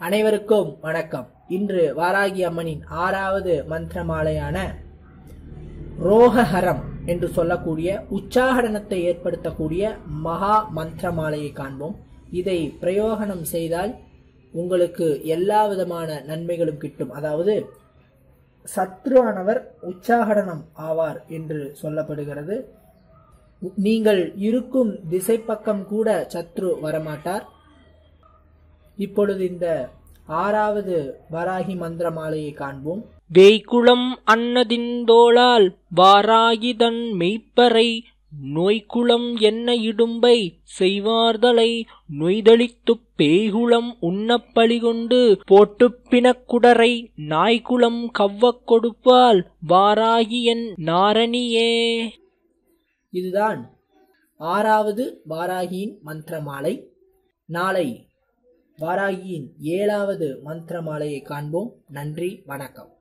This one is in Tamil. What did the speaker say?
அனைவருக்கும் வணக்கம். இன்று வாராகி அம்மனின் ஆறாவது மந்திரமாலையான ரோகஹரம் என்று சொல்லக்கூடிய உச்சாரணத்தை ஏற்படுத்தக்கூடிய மகா மந்திரமாலையை காண்போம். இதை பிரயோகனம் செய்தால் உங்களுக்கு எல்லா விதமான நன்மைகளும் கிட்டும். அதாவது சத்ருவானவர் உச்சாகடனம் ஆவார் என்று சொல்லப்படுகிறது. நீங்கள் இருக்கும் திசை பக்கம் கூட சத்ரு வரமாட்டார். இப்பொழுது இந்த ஆறாவது வராகி மந்திர மாலையை காண்போம். வேய்குளம் அன்னதிந்தோளால் வாராகிதன் மெய்ப்பறை நோய்குளம் என்ன இடும்பை செய்வார்தலை நொய்தளித்துப் பேய்குளம் உண்ணப்பழி கொண்டு போட்டுப் பிணக்குடரை நாய்குளம் கவ்வக் கொடுப்பால் வாராகி என் நாரணியே. இதுதான் ஆறாவது வாராகியின் மந்திரமாலை. நாளை வாராகியின் ஏழாவது மந்திரமாலையை காண்போம். நன்றி வணக்கம்.